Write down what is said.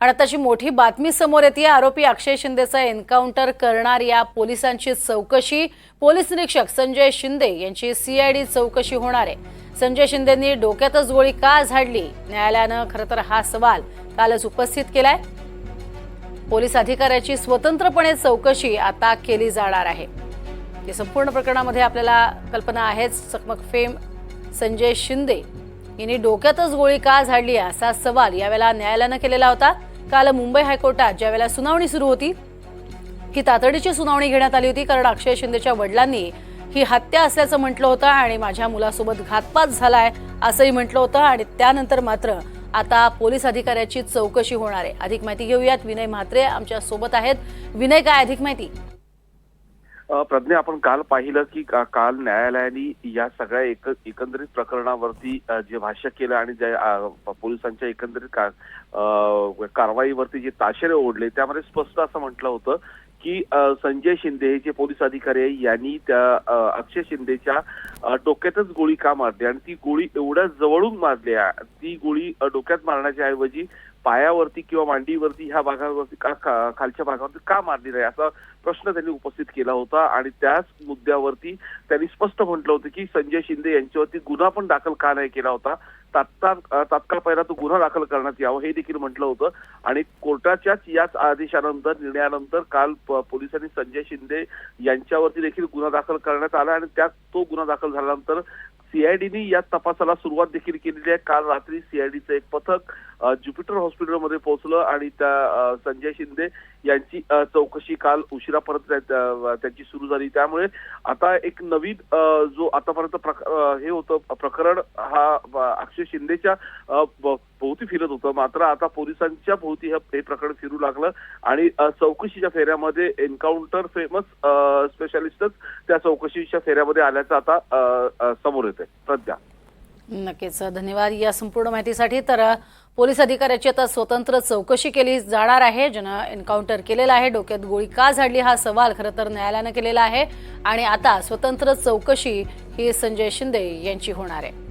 आणि आताची मोठी बातमी समोर येते. आरोपी अक्षय शिंदेचा एन्काउंटर करणार या पोलिसांची चौकशी. पोलीस निरीक्षक संजय शिंदे यांची सीआयडी चौकशी होणार आहे. संजय शिंदेंनी डोक्यातच गोळी का झाडली? न्यायालयानं खरं तर हा सवाल कालच उपस्थित केलाय. पोलीस अधिकाऱ्याची स्वतंत्रपणे चौकशी आता केली जाणार आहे. या संपूर्ण प्रकरणामध्ये आपल्याला कल्पना आहेच. चकमक फेम संजय शिंदे यांनी डोक्यातच गोळी का झाडली असा सवाल यावेळेला न्यायालयानं केलेला होता. काल मुंबई हायकोर्टात ज्यावेळेला सुनावणी सुरू होती ही तातडीची सुनावणी घेण्यात आली होती. कारण अक्षय शिंदेच्या वडिलांनी ही हत्या असल्याचं म्हटलं होतं आणि माझ्या मुलासोबत घातपात झालाय असंही म्हटलं होतं आणि त्यानंतर मात्र आता पोलीस अधिकाऱ्याची चौकशी होणार आहे. अधिक माहिती घेऊयात. विनय म्हात्रे आमच्यासोबत आहेत. विनय काय अधिक माहिती? प्रज्ञा आपण काल पाहिलं की का- काल न्यायालयाने या सगळ्या एक एकंदरीत प्रकरणावरती जे भाष्य केलं आणि जे पोलिसांच्या एकंदरीत का- कारवाईवरती जे ताशेरे ओढले त्यामध्ये स्पष्ट असं म्हटलं होतं की संजय शिंदे हे जे पोलीस अधिकारी आहे यांनी त्या अक्षय शिंदेच्या डोक्यातच गोळी का मारली आणि ती गोळी एवढ्या जवळून मारली आहे. ती गोळी डोक्यात मारण्याच्या ऐवजी पायावरती किंवा मांडीवरती ह्या भागावरती का का- खालच्या भागावरती का मारली नाही असा प्रश्न त्यांनी उपस्थित केला होता आणि त्याच मुद्द्यावरती त्यांनी स्पष्ट म्हटलं होतं की संजय शिंदे यांच्यावरती गुन्हा पण दाखल का नाही केला होता तात्काळ तात्काळ पहिला तो गुन्हा दाखल करण्यात यावं हे देखील म्हटलं होतं. आणि कोर्टाच्याच याच आदेशानंतर निर्णयानंतर काल पोलिसांनी संजय शिंदे यांच्यावरती देखील गुन्हा दाखल करण्यात आला आणि त्यात तो गुन्हा दाखल झाल्यानंतर सीआयडीने या तपासाला सुरुवात देखील केलेली आहे. काल रात्री सीआयडीचं एक पथक ज्युपिटर हॉस्पिटलमध्ये पोहोचलं आणि त्या संजय शिंदे यांची चौकशी काल उशिरापर्यंत त्यांची सुरू झाली. त्यामुळे आता एक नवीन जो आतापर्यंत हे होतं प्रकरण हा अक्षय शिंदेच्या भोवती फिरत होतं. मात्र आता पोलिसांच्या भोवती हे हे प्रकरण फिरू लागलं आणि चौकशीच्या फेऱ्यामध्ये एन्काउंटर फेमस स्पेशालिस्टच त्या चौकशीच्या फेऱ्यामध्ये आल्याचं आता समोर येते सध्या. नक्कीच. धन्यवाद या संपूर्ण माहितीसाठी. तर पोलीस अधिकाऱ्याची आता स्वतंत्र चौकशी केली जाणार आहे. ज्यानं एन्काउंटर केलेलं आहे. डोक्यात गोळी का झाडली हा सवाल खरं तर न्यायालयानं केलेला आहे. आणि आता स्वतंत्र चौकशी ही संजय शिंदे यांची होणार आहे.